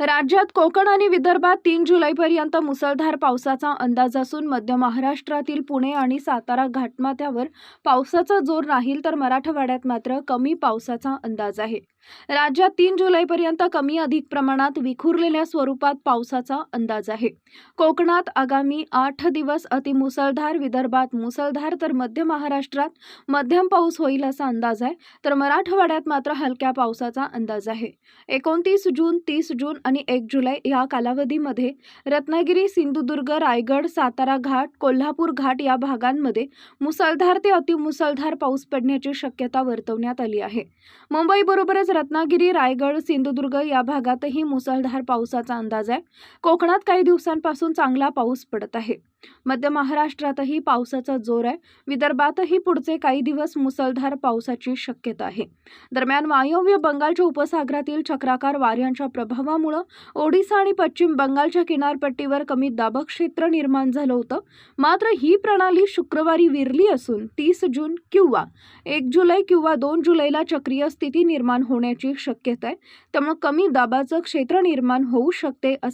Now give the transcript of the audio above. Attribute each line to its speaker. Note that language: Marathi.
Speaker 1: राज्यात कोकण आणि विदर्भात तीन जुलैपर्यंत मुसळधार पावसाचा अंदाज असून मध्य महाराष्ट्रातील पुणे आणि सातारा घाटमाथ्यावर पावसाचा जोर राहील तर मराठवाड्यात मात्र कमी पावसाचा अंदाज आहे. राज्यात तीन जुलैपर्यंत कमी अधिक प्रमाणात विखुरलेल्या स्वरूपात पावसाचा अंदाज आहे. कोकणात आगामी आठ दिवस अतिमुसळधार विदर्भात मुसळधार तर मध्य महाराष्ट्रात मध्यम पाऊस होईल असा अंदाज आहे तर मराठवाड्यात मात्र हलक्या पावसाचा अंदाज आहे. एकोणतीस जून तीस जून आणि एक जुलै या कालावधीमध्ये रत्नागिरी सिंधुदुर्ग रायगड सातारा घाट कोल्हापूर घाट या भागांमध्ये मुसळधार ते अतिमुसळधार पाऊस पडण्याची शक्यता वर्तवण्यात आली आहे. मुंबईबरोबरच रत्नागिरी रायगड सिंधुदुर्ग या भागातही मुसळधार पावसाचा अंदाज आहे. कोकणात काही दिवसांपासून चांगला पाऊस पडत आहे. मध्य महाराष्ट्रातही पावसाचा जोर आहे. विदर्भातही पुढचे काही दिवस मुसळधार पावसाची शक्यता आहे. दरम्यान वायव्य बंगालच्या उपसागरातील चक्राकार वाऱ्यांच्या प्रभावामुळं ओडिसा आणि पश्चिम बंगालच्या किनारपट्टीवर कमी दाब क्षेत्र निर्माण झालं होतं. मात्र ही प्रणाली शुक्रवारी विरली असून तीस जून किंवा एक जुलै किंवा दोन जुलैला चक्रीय स्थिती निर्माण होण्याची शक्यता आहे. त्यामुळे कमी दाबाचं क्षेत्र निर्माण होऊ शकते असं